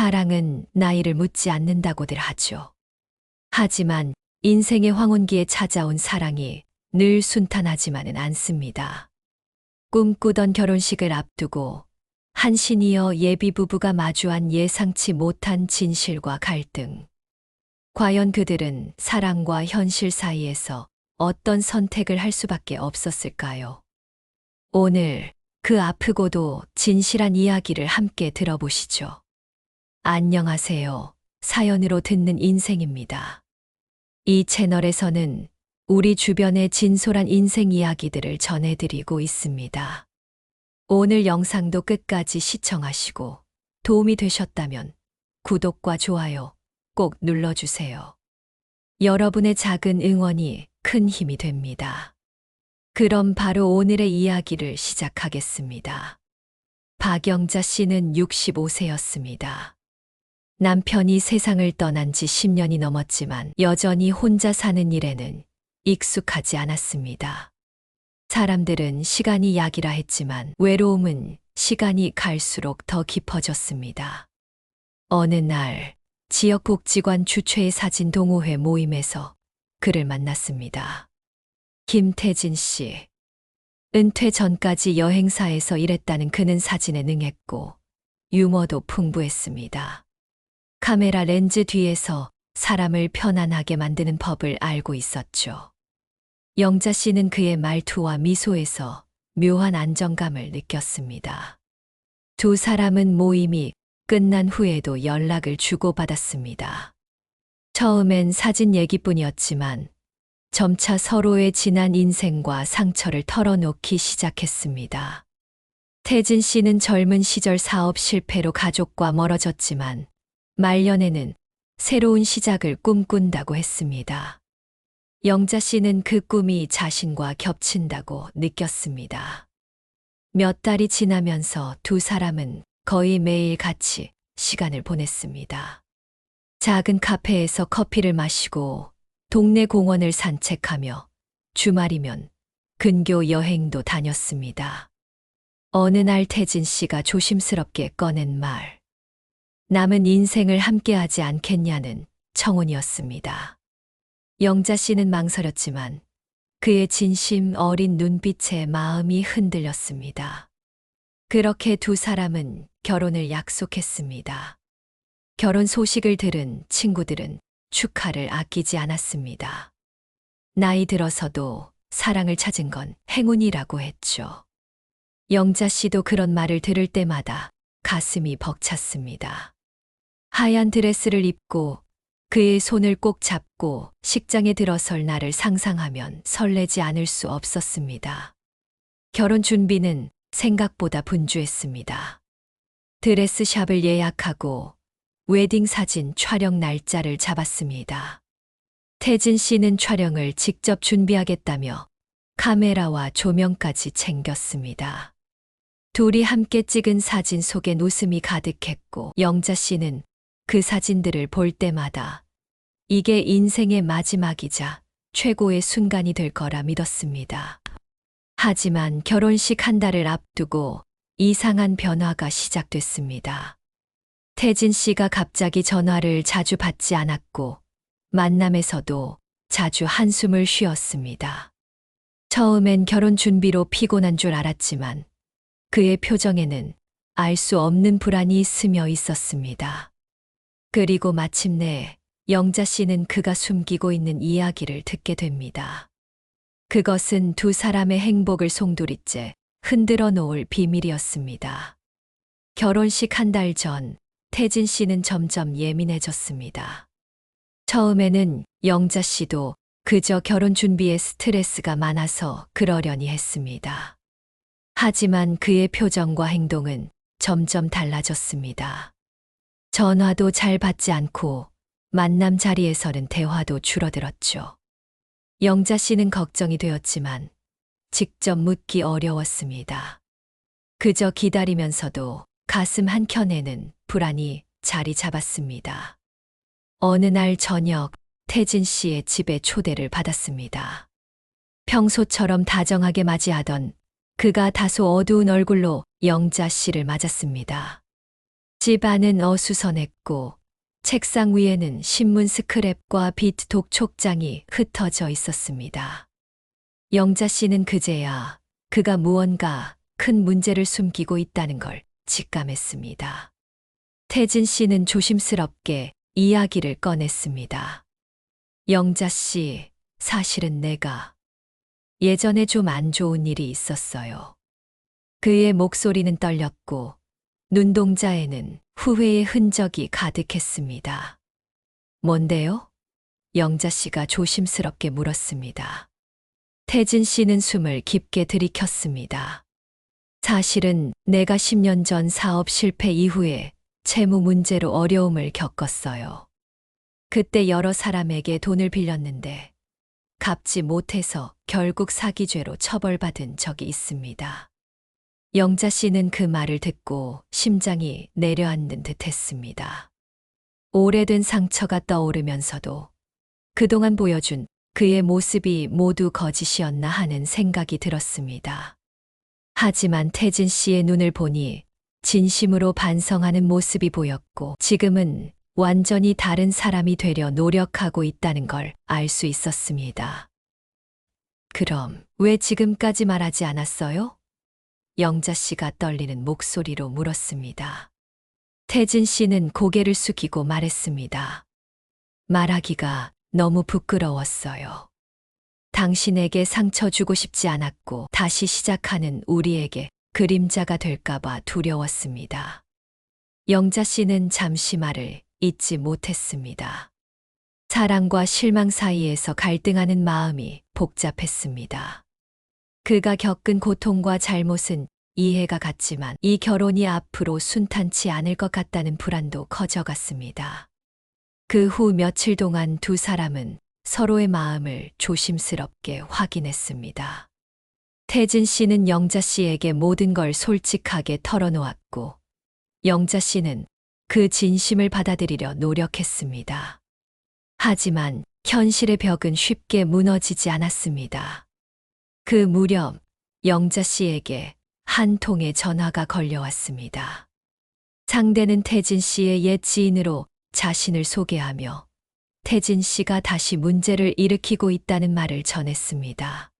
사랑은 나이를 묻지 않는다고들 하죠. 하지만 인생의 황혼기에 찾아온 사랑이 늘 순탄하지만은 않습니다. 꿈꾸던 결혼식을 앞두고 한 시니어 예비 부부가 마주한 예상치 못한 진실과 갈등. 과연 그들은 사랑과 현실 사이에서 어떤 선택을 할 수밖에 없었을까요? 오늘 그 아프고도 진실한 이야기를 함께 들어보시죠. 안녕하세요. 사연으로 듣는 인생입니다. 이 채널에서는 우리 주변의 진솔한 인생 이야기들을 전해드리고 있습니다. 오늘 영상도 끝까지 시청하시고 도움이 되셨다면 구독과 좋아요 꼭 눌러주세요. 여러분의 작은 응원이 큰 힘이 됩니다. 그럼 바로 오늘의 이야기를 시작하겠습니다. 박영자 씨는 65세였습니다. 남편이 세상을 떠난 지 10년이 넘었지만 여전히 혼자 사는 일에는 익숙하지 않았습니다. 사람들은 시간이 약이라 했지만 외로움은 시간이 갈수록 더 깊어졌습니다. 어느 날 지역복지관 주최의 사진 동호회 모임에서 그를 만났습니다. 김태진 씨. 은퇴 전까지 여행사에서 일했다는 그는 사진에 능했고 유머도 풍부했습니다. 카메라 렌즈 뒤에서 사람을 편안하게 만드는 법을 알고 있었죠. 영자 씨는 그의 말투와 미소에서 묘한 안정감을 느꼈습니다. 두 사람은 모임이 끝난 후에도 연락을 주고받았습니다. 처음엔 사진 얘기뿐이었지만 점차 서로의 지난 인생과 상처를 털어놓기 시작했습니다. 태진 씨는 젊은 시절 사업 실패로 가족과 멀어졌지만 말년에는 새로운 시작을 꿈꾼다고 했습니다. 영자 씨는 그 꿈이 자신과 겹친다고 느꼈습니다. 몇 달이 지나면서 두 사람은 거의 매일 같이 시간을 보냈습니다. 작은 카페에서 커피를 마시고 동네 공원을 산책하며 주말이면 근교 여행도 다녔습니다. 어느 날 태진 씨가 조심스럽게 꺼낸 말. 남은 인생을 함께하지 않겠냐는 청혼이었습니다. 영자 씨는 망설였지만 그의 진심 어린 눈빛에 마음이 흔들렸습니다. 그렇게 두 사람은 결혼을 약속했습니다. 결혼 소식을 들은 친구들은 축하를 아끼지 않았습니다. 나이 들어서도 사랑을 찾은 건 행운이라고 했죠. 영자 씨도 그런 말을 들을 때마다 가슴이 벅찼습니다. 하얀 드레스를 입고 그의 손을 꼭 잡고 식장에 들어설 날을 상상하면 설레지 않을 수 없었습니다. 결혼 준비는 생각보다 분주했습니다. 드레스 샵을 예약하고 웨딩 사진 촬영 날짜를 잡았습니다. 태진 씨는 촬영을 직접 준비하겠다며 카메라와 조명까지 챙겼습니다. 둘이 함께 찍은 사진 속엔 웃음이 가득했고 영자 씨는 그 사진들을 볼 때마다 이게 인생의 마지막이자 최고의 순간이 될 거라 믿었습니다. 하지만 결혼식 한 달을 앞두고 이상한 변화가 시작됐습니다. 태진 씨가 갑자기 전화를 자주 받지 않았고 만남에서도 자주 한숨을 쉬었습니다. 처음엔 결혼 준비로 피곤한 줄 알았지만 그의 표정에는 알 수 없는 불안이 스며 있었습니다. 그리고 마침내 영자 씨는 그가 숨기고 있는 이야기를 듣게 됩니다. 그것은 두 사람의 행복을 송두리째 흔들어 놓을 비밀이었습니다. 결혼식 한 달 전, 태진 씨는 점점 예민해졌습니다. 처음에는 영자 씨도 그저 결혼 준비에 스트레스가 많아서 그러려니 했습니다. 하지만 그의 표정과 행동은 점점 달라졌습니다. 전화도 잘 받지 않고 만남 자리에서는 대화도 줄어들었죠. 영자 씨는 걱정이 되었지만 직접 묻기 어려웠습니다. 그저 기다리면서도 가슴 한켠에는 불안이 자리 잡았습니다. 어느 날 저녁 태진 씨의 집에 초대를 받았습니다. 평소처럼 다정하게 맞이하던 그가 다소 어두운 얼굴로 영자 씨를 맞았습니다. 집 안은 어수선했고 책상 위에는 신문 스크랩과 빛 독촉장이 흩어져 있었습니다. 영자 씨는 그제야 그가 무언가 큰 문제를 숨기고 있다는 걸 직감했습니다. 태진 씨는 조심스럽게 이야기를 꺼냈습니다. 영자 씨, 사실은 내가 예전에 좀 안 좋은 일이 있었어요. 그의 목소리는 떨렸고 눈동자에는 후회의 흔적이 가득했습니다. 뭔데요? 영자 씨가 조심스럽게 물었습니다. 태진 씨는 숨을 깊게 들이켰습니다. 사실은 내가 10년 전 사업 실패 이후에 채무 문제로 어려움을 겪었어요. 그때 여러 사람에게 돈을 빌렸는데 갚지 못해서 결국 사기죄로 처벌받은 적이 있습니다. 영자 씨는 그 말을 듣고 심장이 내려앉는 듯 했습니다. 오래된 상처가 떠오르면서도 그동안 보여준 그의 모습이 모두 거짓이었나 하는 생각이 들었습니다. 하지만 태진 씨의 눈을 보니 진심으로 반성하는 모습이 보였고 지금은 완전히 다른 사람이 되려 노력하고 있다는 걸 알 수 있었습니다. 그럼 왜 지금까지 말하지 않았어요? 영자 씨가 떨리는 목소리로 물었습니다. 태진 씨는 고개를 숙이고 말했습니다. 말하기가 너무 부끄러웠어요. 당신에게 상처 주고 싶지 않았고 다시 시작하는 우리에게 그림자가 될까봐 두려웠습니다. 영자 씨는 잠시 말을 잊지 못했습니다. 사랑과 실망 사이에서 갈등하는 마음이 복잡했습니다. 그가 겪은 고통과 잘못은 이해가 갔지만 이 결혼이 앞으로 순탄치 않을 것 같다는 불안도 커져갔습니다. 그 후 며칠 동안 두 사람은 서로의 마음을 조심스럽게 확인했습니다. 태진 씨는 영자 씨에게 모든 걸 솔직하게 털어놓았고, 영자 씨는 그 진심을 받아들이려 노력했습니다. 하지만 현실의 벽은 쉽게 무너지지 않았습니다. 그 무렵 영자 씨에게 한 통의 전화가 걸려왔습니다. 상대는 태진 씨의 옛 지인으로 자신을 소개하며 태진 씨가 다시 문제를 일으키고 있다는 말을 전했습니다.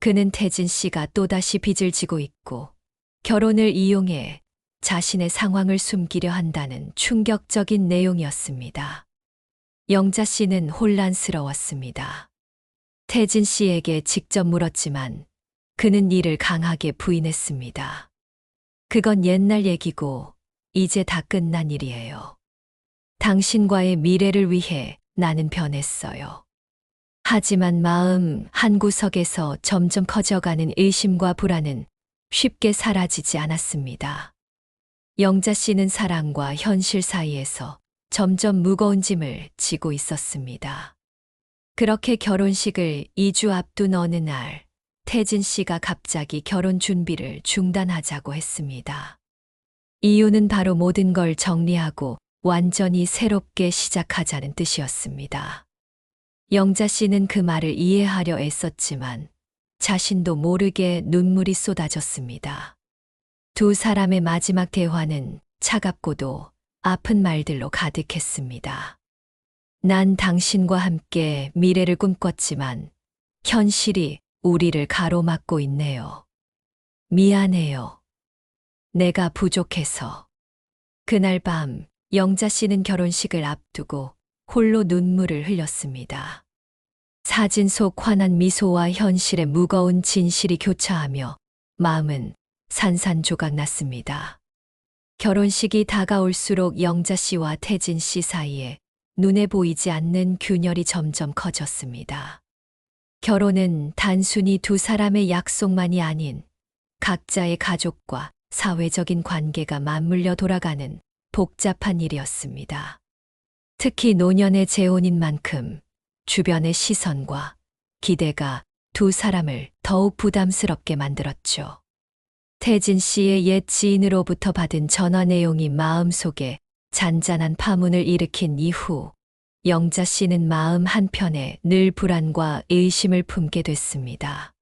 그는 태진 씨가 또다시 빚을 지고 있고 결혼을 이용해 자신의 상황을 숨기려 한다는 충격적인 내용이었습니다. 영자 씨는 혼란스러웠습니다. 태진 씨에게 직접 물었지만 그는 이를 강하게 부인했습니다. 그건 옛날 얘기고 이제 다 끝난 일이에요. 당신과의 미래를 위해 나는 변했어요. 하지만 마음 한 구석에서 점점 커져가는 의심과 불안은 쉽게 사라지지 않았습니다. 영자 씨는 사랑과 현실 사이에서 점점 무거운 짐을 지고 있었습니다. 그렇게 결혼식을 2주 앞둔 어느 날, 태진 씨가 갑자기 결혼 준비를 중단하자고 했습니다. 이유는 바로 모든 걸 정리하고 완전히 새롭게 시작하자는 뜻이었습니다. 영자 씨는 그 말을 이해하려 애썼지만 자신도 모르게 눈물이 쏟아졌습니다. 두 사람의 마지막 대화는 차갑고도 아픈 말들로 가득했습니다. 난 당신과 함께 미래를 꿈꿨지만 현실이 우리를 가로막고 있네요. 미안해요. 내가 부족해서. 그날 밤 영자 씨는 결혼식을 앞두고 홀로 눈물을 흘렸습니다. 사진 속 환한 미소와 현실의 무거운 진실이 교차하며 마음은 산산조각 났습니다. 결혼식이 다가올수록 영자 씨와 태진 씨 사이에 눈에 보이지 않는 균열이 점점 커졌습니다. 결혼은 단순히 두 사람의 약속만이 아닌 각자의 가족과 사회적인 관계가 맞물려 돌아가는 복잡한 일이었습니다. 특히 노년의 재혼인 만큼 주변의 시선과 기대가 두 사람을 더욱 부담스럽게 만들었죠. 태진 씨의 옛 지인으로부터 받은 전화 내용이 마음속에 잔잔한 파문을 일으킨 이후 영자 씨는 마음 한편에 늘 불안과 의심을 품게 됐습니다.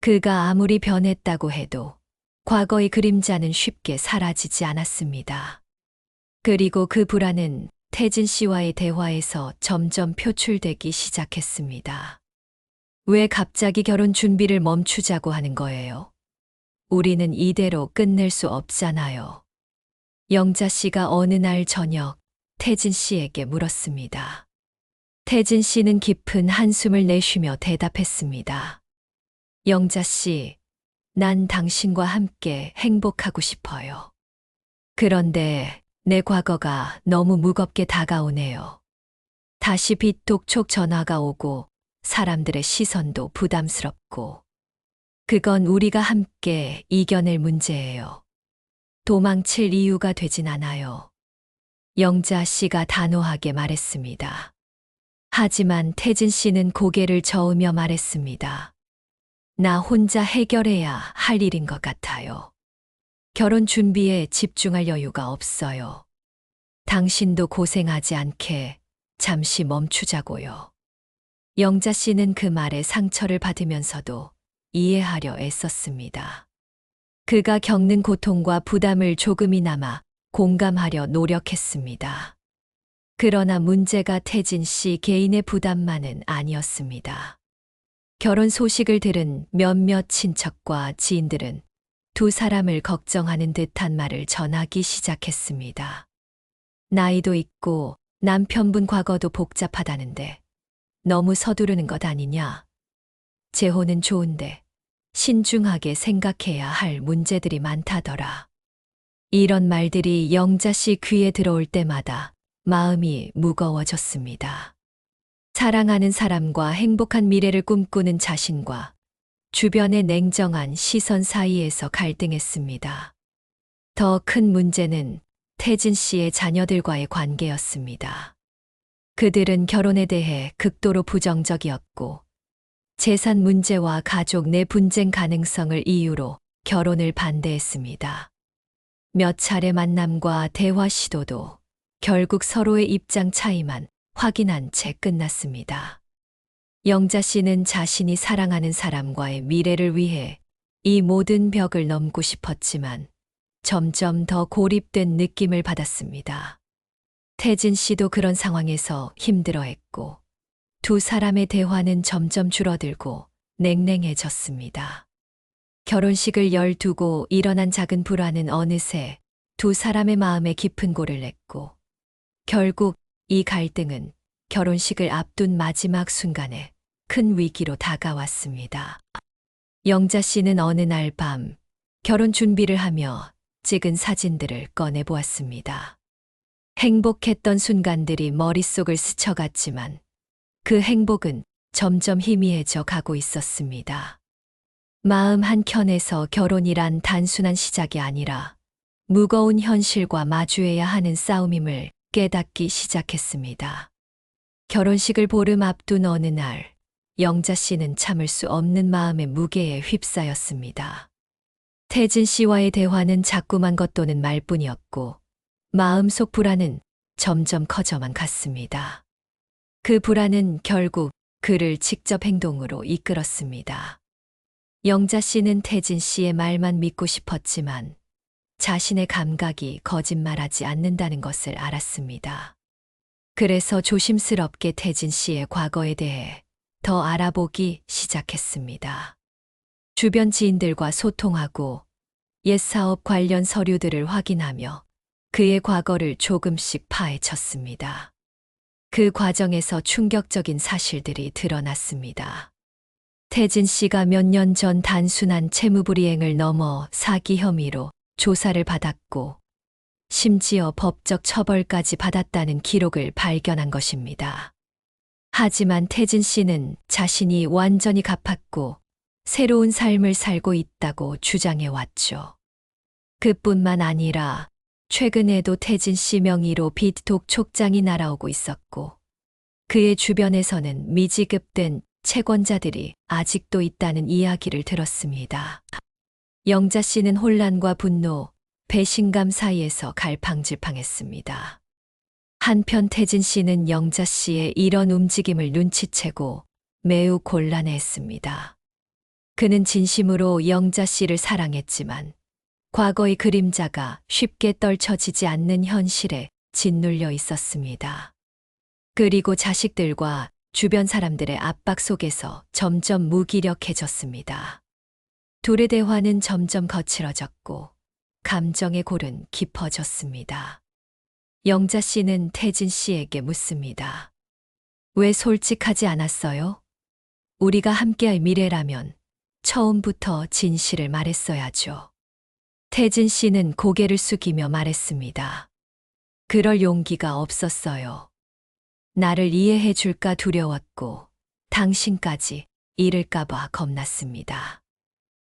그가 아무리 변했다고 해도 과거의 그림자는 쉽게 사라지지 않았습니다. 그리고 그 불안은 태진 씨와의 대화에서 점점 표출되기 시작했습니다. 왜 갑자기 결혼 준비를 멈추자고 하는 거예요? 우리는 이대로 끝낼 수 없잖아요. 영자 씨가 어느 날 저녁 태진 씨에게 물었습니다. 태진 씨는 깊은 한숨을 내쉬며 대답했습니다. 영자 씨, 난 당신과 함께 행복하고 싶어요. 그런데 내 과거가 너무 무겁게 다가오네요. 다시 빗독촉 전화가 오고 사람들의 시선도 부담스럽고 그건 우리가 함께 이겨낼 문제예요. 도망칠 이유가 되진 않아요. 영자 씨가 단호하게 말했습니다. 하지만 태진 씨는 고개를 저으며 말했습니다. 나 혼자 해결해야 할 일인 것 같아요. 결혼 준비에 집중할 여유가 없어요. 당신도 고생하지 않게 잠시 멈추자고요. 영자 씨는 그 말에 상처를 받으면서도 이해하려 애썼습니다. 그가 겪는 고통과 부담을 조금이나마 공감하려 노력했습니다. 그러나 문제가 태진 씨 개인의 부담만은 아니었습니다. 결혼 소식을 들은 몇몇 친척과 지인들은 두 사람을 걱정하는 듯한 말을 전하기 시작했습니다. 나이도 있고 남편분 과거도 복잡하다는데 너무 서두르는 것 아니냐? 재혼은 좋은데 신중하게 생각해야 할 문제들이 많다더라. 이런 말들이 영자 씨 귀에 들어올 때마다 마음이 무거워졌습니다. 사랑하는 사람과 행복한 미래를 꿈꾸는 자신과 주변의 냉정한 시선 사이에서 갈등했습니다. 더 큰 문제는 태진 씨의 자녀들과의 관계였습니다. 그들은 결혼에 대해 극도로 부정적이었고 재산 문제와 가족 내 분쟁 가능성을 이유로 결혼을 반대했습니다. 몇 차례 만남과 대화 시도도 결국 서로의 입장 차이만 확인한 채 끝났습니다. 영자 씨는 자신이 사랑하는 사람과의 미래를 위해 이 모든 벽을 넘고 싶었지만 점점 더 고립된 느낌을 받았습니다. 태진 씨도 그런 상황에서 힘들어했고 두 사람의 대화는 점점 줄어들고 냉랭해졌습니다. 결혼식을 열두고 일어난 작은 불화는 어느새 두 사람의 마음에 깊은 골을 냈고 결국 이 갈등은 결혼식을 앞둔 마지막 순간에 큰 위기로 다가왔습니다. 영자 씨는 어느 날 밤 결혼 준비를 하며 찍은 사진들을 꺼내 보았습니다. 행복했던 순간들이 머릿속을 스쳐갔지만 그 행복은 점점 희미해져 가고 있었습니다. 마음 한켠에서 결혼이란 단순한 시작이 아니라 무거운 현실과 마주해야 하는 싸움임을 깨닫기 시작했습니다. 결혼식을 보름 앞둔 어느 날, 영자 씨는 참을 수 없는 마음의 무게에 휩싸였습니다. 태진 씨와의 대화는 자꾸만 겉도는 말뿐이었고, 마음속 불안은 점점 커져만 갔습니다. 그 불안은 결국 그를 직접 행동으로 이끌었습니다. 영자 씨는 태진 씨의 말만 믿고 싶었지만 자신의 감각이 거짓말하지 않는다는 것을 알았습니다. 그래서 조심스럽게 태진 씨의 과거에 대해 더 알아보기 시작했습니다. 주변 지인들과 소통하고 옛 사업 관련 서류들을 확인하며 그의 과거를 조금씩 파헤쳤습니다. 그 과정에서 충격적인 사실들이 드러났습니다. 태진 씨가 몇 년 전 단순한 채무불이행을 넘어 사기 혐의로 조사를 받았고, 심지어 법적 처벌까지 받았다는 기록을 발견한 것입니다. 하지만 태진 씨는 자신이 완전히 갚았고 새로운 삶을 살고 있다고 주장해 왔죠. 그뿐만 아니라 최근에도 태진 씨 명의로 빚 독 촉장이 날아오고 있었고 그의 주변에서는 미지급된 채권자들이 아직도 있다는 이야기를 들었습니다. 영자 씨는 혼란과 분노, 배신감 사이에서 갈팡질팡했습니다. 한편 태진 씨는 영자 씨의 이런 움직임을 눈치채고 매우 곤란해했습니다. 그는 진심으로 영자 씨를 사랑했지만 과거의 그림자가 쉽게 떨쳐지지 않는 현실에 짓눌려 있었습니다. 그리고 자식들과 주변 사람들의 압박 속에서 점점 무기력해졌습니다. 둘의 대화는 점점 거칠어졌고 감정의 골은 깊어졌습니다. 영자 씨는 태진 씨에게 묻습니다. 왜 솔직하지 않았어요? 우리가 함께할 미래라면 처음부터 진실을 말했어야죠. 태진 씨는 고개를 숙이며 말했습니다. 그럴 용기가 없었어요. 나를 이해해 줄까 두려웠고 당신까지 잃을까봐 겁났습니다.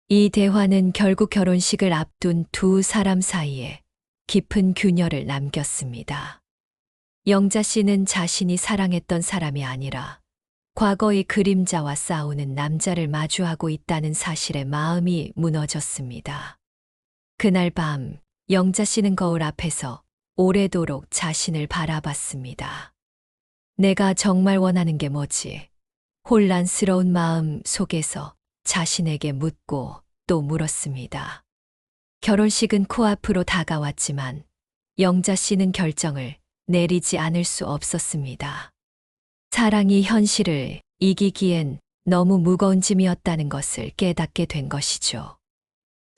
이 대화는 결국 결혼식을 앞둔 두 사람 사이에 깊은 균열을 남겼습니다. 영자 씨는 자신이 사랑했던 사람이 아니라 과거의 그림자와 싸우는 남자를 마주하고 있다는 사실에 마음이 무너졌습니다. 그날 밤 영자 씨는 거울 앞에서 오래도록 자신을 바라봤습니다. 내가 정말 원하는 게 뭐지? 혼란스러운 마음 속에서 자신에게 묻고 또 물었습니다. 결혼식은 코앞으로 다가왔지만 영자 씨는 결정을 내리지 않을 수 없었습니다. 사랑이 현실을 이기기엔 너무 무거운 짐이었다는 것을 깨닫게 된 것이죠.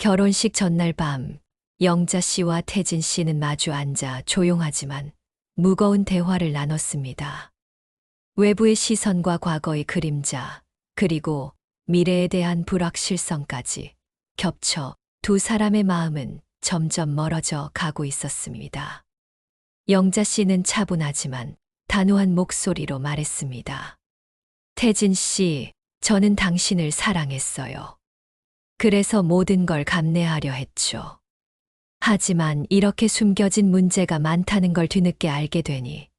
결혼식 전날 밤 영자 씨와 태진 씨는 마주 앉아 조용하지만 무거운 대화를 나눴습니다. 외부의 시선과 과거의 그림자, 그리고 미래에 대한 불확실성까지 겹쳐 두 사람의 마음은 점점 멀어져 가고 있었습니다. 영자 씨는 차분하지만 단호한 목소리로 말했습니다. 태진 씨, 저는 당신을 사랑했어요. 그래서 모든 걸 감내하려 했죠. 하지만 이렇게 숨겨진 문제가 많다는 걸 뒤늦게 알게 되니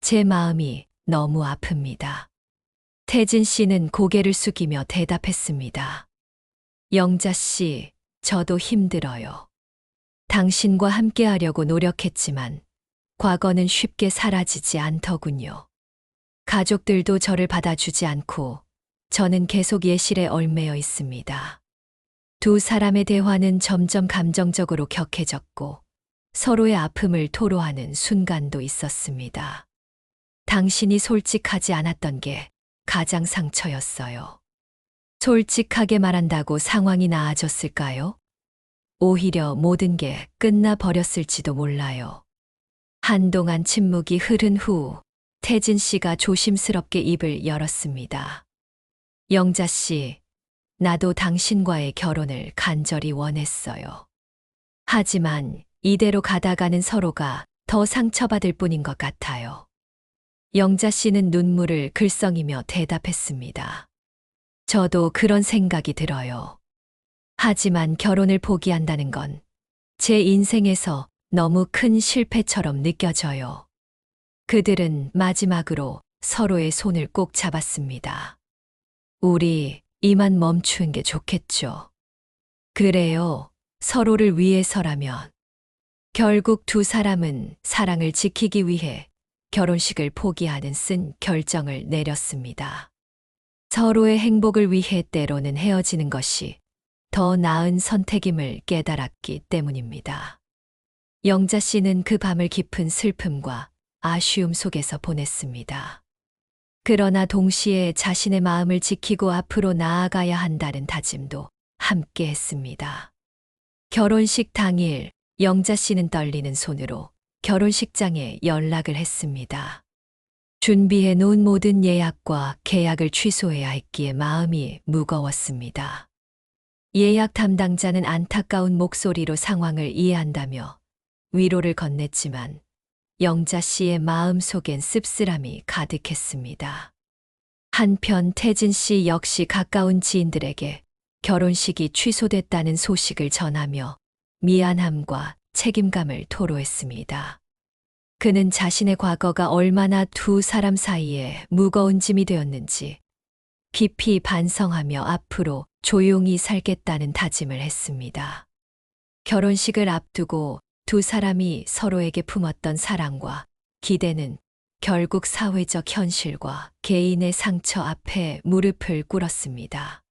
제 마음이 너무 아픕니다. 태진 씨는 고개를 숙이며 대답했습니다. 영자 씨, 저도 힘들어요. 당신과 함께 하려고 노력했지만 과거는 쉽게 사라지지 않더군요. 가족들도 저를 받아주지 않고 저는 계속 예실에 얽매여 있습니다. 두 사람의 대화는 점점 감정적으로 격해졌고 서로의 아픔을 토로하는 순간도 있었습니다. 당신이 솔직하지 않았던 게 가장 상처였어요. 솔직하게 말한다고 상황이 나아졌을까요? 오히려 모든 게 끝나 버렸을지도 몰라요. 한동안 침묵이 흐른 후 태진 씨가 조심스럽게 입을 열었습니다. 영자 씨, 나도 당신과의 결혼을 간절히 원했어요. 하지만 이대로 가다가는 서로가 더 상처받을 뿐인 것 같아요. 영자 씨는 눈물을 글썽이며 대답했습니다. 저도 그런 생각이 들어요. 하지만 결혼을 포기한다는 건 제 인생에서 너무 큰 실패처럼 느껴져요. 그들은 마지막으로 서로의 손을 꼭 잡았습니다. 우리 이만 멈추는 게 좋겠죠. 그래요. 서로를 위해서라면. 결국 두 사람은 사랑을 지키기 위해 결혼식을 포기하는 쓴 결정을 내렸습니다. 서로의 행복을 위해 때로는 헤어지는 것이 더 나은 선택임을 깨달았기 때문입니다. 영자 씨는 그 밤을 깊은 슬픔과 아쉬움 속에서 보냈습니다. 그러나 동시에 자신의 마음을 지키고 앞으로 나아가야 한다는 다짐도 함께 했습니다. 결혼식 당일 영자 씨는 떨리는 손으로 결혼식장에 연락을 했습니다. 준비해 놓은 모든 예약과 계약을 취소해야 했기에 마음이 무거웠습니다. 예약 담당자는 안타까운 목소리로 상황을 이해한다며 위로를 건넸지만 영자 씨의 마음 속엔 씁쓸함이 가득했습니다. 한편 태진 씨 역시 가까운 지인들에게 결혼식이 취소됐다는 소식을 전하며 미안함과 책임감을 토로했습니다. 그는 자신의 과거가 얼마나 두 사람 사이에 무거운 짐이 되었는지 깊이 반성하며 앞으로 조용히 살겠다는 다짐을 했습니다. 결혼식을 앞두고 두 사람이 서로에게 품었던 사랑과 기대는 결국 사회적 현실과 개인의 상처 앞에 무릎을 꿇었습니다.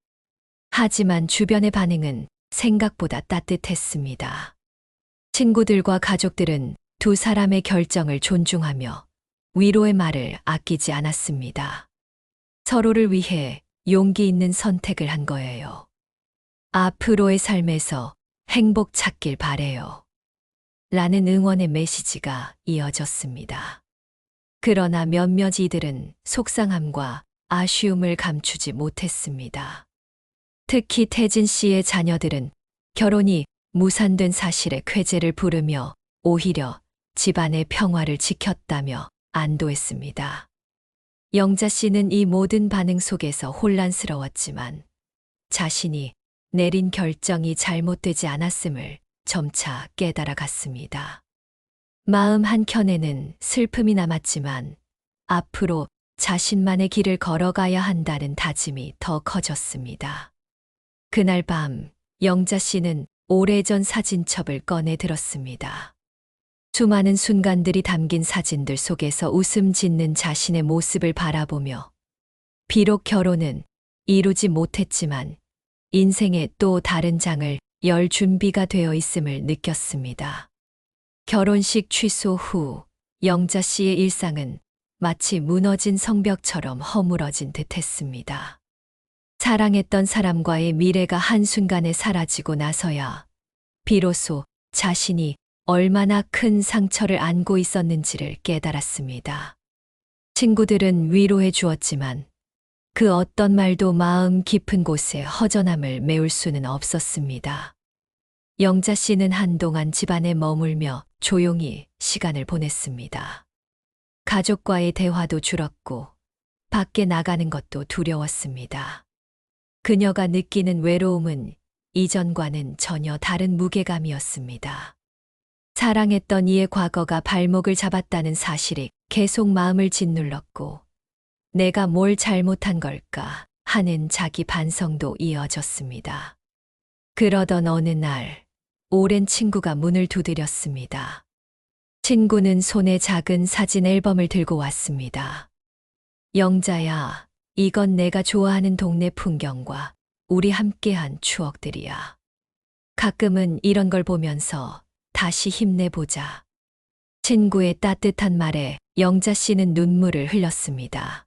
하지만 주변의 반응은 생각보다 따뜻했습니다. 친구들과 가족들은 두 사람의 결정을 존중하며 위로의 말을 아끼지 않았습니다. 서로를 위해 용기 있는 선택을 한 거예요. 앞으로의 삶에서 행복 찾길 바래요. 라는 응원의 메시지가 이어졌습니다. 그러나 몇몇 이들은 속상함과 아쉬움을 감추지 못했습니다. 특히 태진 씨의 자녀들은 결혼이 무산된 사실에 쾌재를 부르며 오히려 집안의 평화를 지켰다며 안도했습니다. 영자 씨는 이 모든 반응 속에서 혼란스러웠지만 자신이 내린 결정이 잘못되지 않았음을 점차 깨달아 갔습니다. 마음 한켠에는 슬픔이 남았지만 앞으로 자신만의 길을 걸어가야 한다는 다짐이 더 커졌습니다. 그날 밤 영자 씨는 오래전 사진첩을 꺼내 들었습니다. 수많은 순간들이 담긴 사진들 속에서 웃음 짓는 자신의 모습을 바라보며 비록 결혼은 이루지 못했지만 인생의 또 다른 장을 열 준비가 되어 있음을 느꼈습니다. 결혼식 취소 후 영자 씨의 일상은 마치 무너진 성벽처럼 허물어진 듯 했습니다. 사랑했던 사람과의 미래가 한순간에 사라지고 나서야 비로소 자신이 얼마나 큰 상처를 안고 있었는지를 깨달았습니다. 친구들은 위로해 주었지만 그 어떤 말도 마음 깊은 곳에 허전함을 메울 수는 없었습니다. 영자 씨는 한동안 집안에 머물며 조용히 시간을 보냈습니다. 가족과의 대화도 줄었고 밖에 나가는 것도 두려웠습니다. 그녀가 느끼는 외로움은 이전과는 전혀 다른 무게감이었습니다. 사랑했던 이의 과거가 발목을 잡았다는 사실이 계속 마음을 짓눌렀고 내가 뭘 잘못한 걸까 하는 자기 반성도 이어졌습니다. 그러던 어느 날 오랜 친구가 문을 두드렸습니다. 친구는 손에 작은 사진 앨범을 들고 왔습니다. 영자야, 이건 내가 좋아하는 동네 풍경과 우리 함께한 추억들이야. 가끔은 이런 걸 보면서 다시 힘내보자. 친구의 따뜻한 말에 영자 씨는 눈물을 흘렸습니다.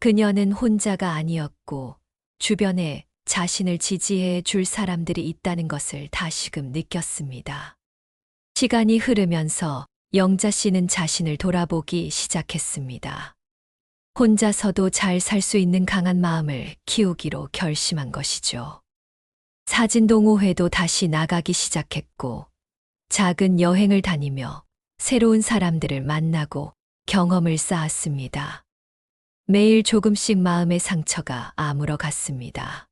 그녀는 혼자가 아니었고 주변에 자신을 지지해 줄 사람들이 있다는 것을 다시금 느꼈습니다. 시간이 흐르면서 영자 씨는 자신을 돌아보기 시작했습니다. 혼자서도 잘 살 수 있는 강한 마음을 키우기로 결심한 것이죠. 사진 동호회도 다시 나가기 시작했고, 작은 여행을 다니며 새로운 사람들을 만나고 경험을 쌓았습니다. 매일 조금씩 마음의 상처가 아물어 갔습니다.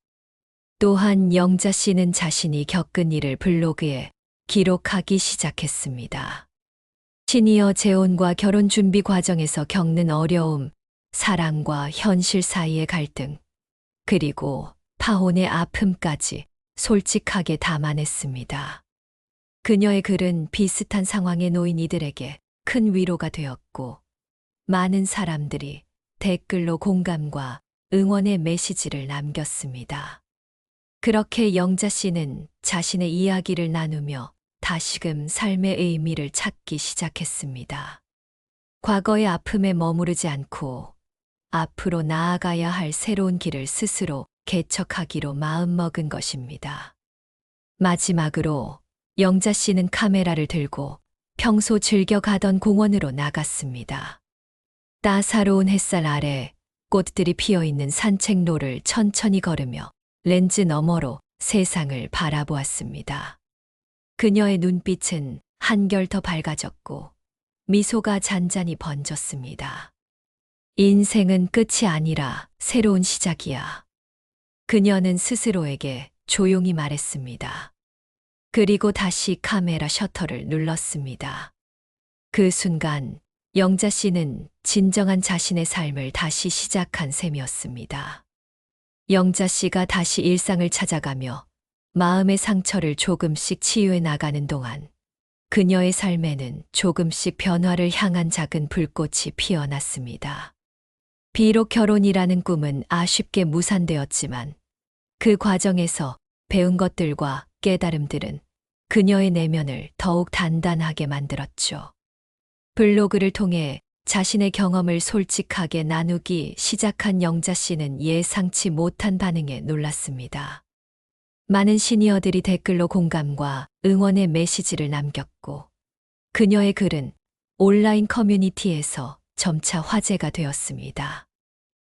또한 영자 씨는 자신이 겪은 일을 블로그에 기록하기 시작했습니다. 시니어 재혼과 결혼 준비 과정에서 겪는 어려움, 사랑과 현실 사이의 갈등, 그리고 파혼의 아픔까지 솔직하게 담아냈습니다. 그녀의 글은 비슷한 상황에 놓인 이들에게 큰 위로가 되었고, 많은 사람들이 댓글로 공감과 응원의 메시지를 남겼습니다. 그렇게 영자 씨는 자신의 이야기를 나누며 다시금 삶의 의미를 찾기 시작했습니다. 과거의 아픔에 머무르지 않고 앞으로 나아가야 할 새로운 길을 스스로 개척하기로 마음먹은 것입니다. 마지막으로 영자 씨는 카메라를 들고 평소 즐겨 가던 공원으로 나갔습니다. 따사로운 햇살 아래 꽃들이 피어 있는 산책로를 천천히 걸으며 렌즈 너머로 세상을 바라보았습니다. 그녀의 눈빛은 한결 더 밝아졌고 미소가 잔잔히 번졌습니다. 인생은 끝이 아니라 새로운 시작이야. 그녀는 스스로에게 조용히 말했습니다. 그리고 다시 카메라 셔터를 눌렀습니다. 그 순간 영자 씨는 진정한 자신의 삶을 다시 시작한 셈이었습니다. 영자 씨가 다시 일상을 찾아가며 마음의 상처를 조금씩 치유해 나가는 동안 그녀의 삶에는 조금씩 변화를 향한 작은 불꽃이 피어났습니다. 비록 결혼이라는 꿈은 아쉽게 무산되었지만 그 과정에서 배운 것들과 깨달음들은 그녀의 내면을 더욱 단단하게 만들었죠. 블로그를 통해 자신의 경험을 솔직하게 나누기 시작한 영자 씨는 예상치 못한 반응에 놀랐습니다. 많은 시니어들이 댓글로 공감과 응원의 메시지를 남겼고, 그녀의 글은 온라인 커뮤니티에서 점차 화제가 되었습니다.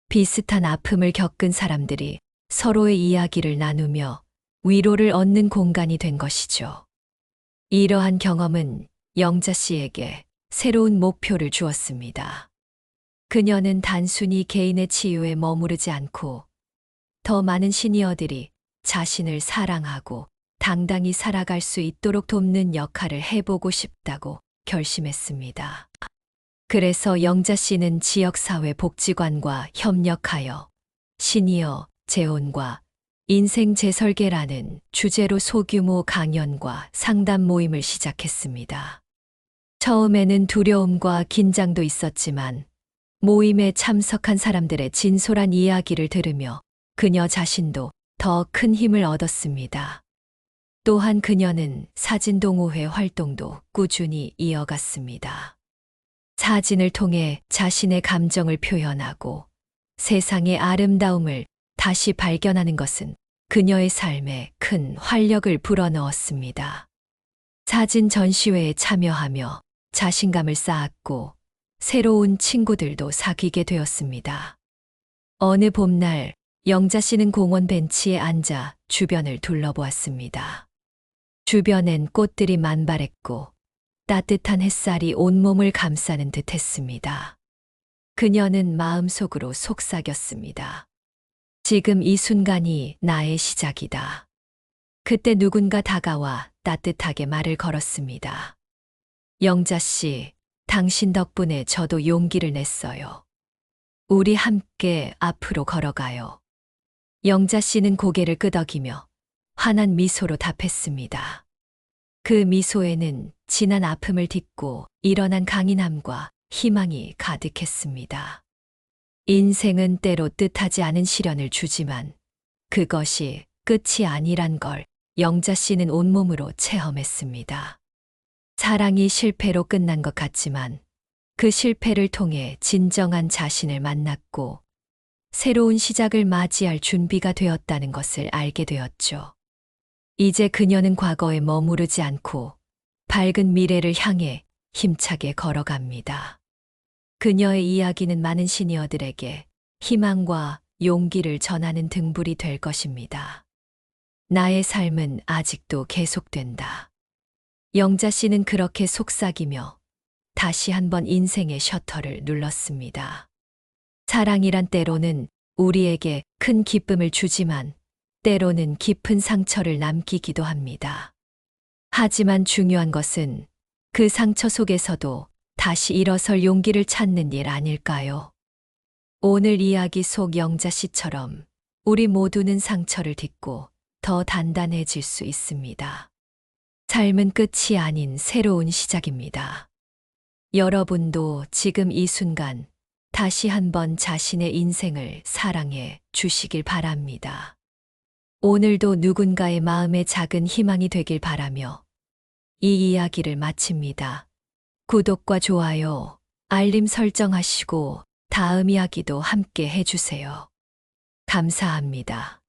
비슷한 아픔을 겪은 사람들이 서로의 이야기를 나누며 위로를 얻는 공간이 된 것이죠. 이러한 경험은 영자 씨에게 새로운 목표를 주었습니다. 그녀는 단순히 개인의 치유에 머무르지 않고 더 많은 시니어들이 자신을 사랑하고 당당히 살아갈 수 있도록 돕는 역할을 해보고 싶다고 결심했습니다. 그래서 영자 씨는 지역사회 복지관과 협력하여 시니어 재혼과 인생 재설계라는 주제로 소규모 강연과 상담 모임을 시작했습니다. 처음에는 두려움과 긴장도 있었지만 모임에 참석한 사람들의 진솔한 이야기를 들으며 그녀 자신도 더 큰 힘을 얻었습니다. 또한 그녀는 사진동호회 활동도 꾸준히 이어갔습니다. 사진을 통해 자신의 감정을 표현하고 세상의 아름다움을 다시 발견하는 것은 그녀의 삶에 큰 활력을 불어넣었습니다. 사진 전시회에 참여하며 자신감을 쌓았고 새로운 친구들도 사귀게 되었습니다. 어느 봄날 영자 씨는 공원 벤치에 앉아 주변을 둘러보았습니다. 주변엔 꽃들이 만발했고 따뜻한 햇살이 온몸을 감싸는 듯 했습니다. 그녀는 마음속으로 속삭였습니다. 지금 이 순간이 나의 시작이다. 그때 누군가 다가와 따뜻하게 말을 걸었습니다. 영자 씨, 당신 덕분에 저도 용기를 냈어요. 우리 함께 앞으로 걸어가요. 영자 씨는 고개를 끄덕이며 환한 미소로 답했습니다. 그 미소에는 진한 아픔을 딛고 일어난 강인함과 희망이 가득했습니다. 인생은 때로 뜻하지 않은 시련을 주지만 그것이 끝이 아니란 걸 영자 씨는 온몸으로 체험했습니다. 사랑이 실패로 끝난 것 같지만 그 실패를 통해 진정한 자신을 만났고 새로운 시작을 맞이할 준비가 되었다는 것을 알게 되었죠. 이제 그녀는 과거에 머무르지 않고 밝은 미래를 향해 힘차게 걸어갑니다. 그녀의 이야기는 많은 시니어들에게 희망과 용기를 전하는 등불이 될 것입니다. 나의 삶은 아직도 계속된다. 영자 씨는 그렇게 속삭이며 다시 한번 인생의 셔터를 눌렀습니다. 사랑이란 때로는 우리에게 큰 기쁨을 주지만 때로는 깊은 상처를 남기기도 합니다. 하지만 중요한 것은 그 상처 속에서도 다시 일어설 용기를 찾는 일 아닐까요? 오늘 이야기 속 영자 씨처럼 우리 모두는 상처를 딛고 더 단단해질 수 있습니다. 삶은 끝이 아닌 새로운 시작입니다. 여러분도 지금 이 순간 다시 한번 자신의 인생을 사랑해 주시길 바랍니다. 오늘도 누군가의 마음에 작은 희망이 되길 바라며 이 이야기를 마칩니다. 구독과 좋아요, 알림 설정하시고 다음 이야기도 함께 해주세요. 감사합니다.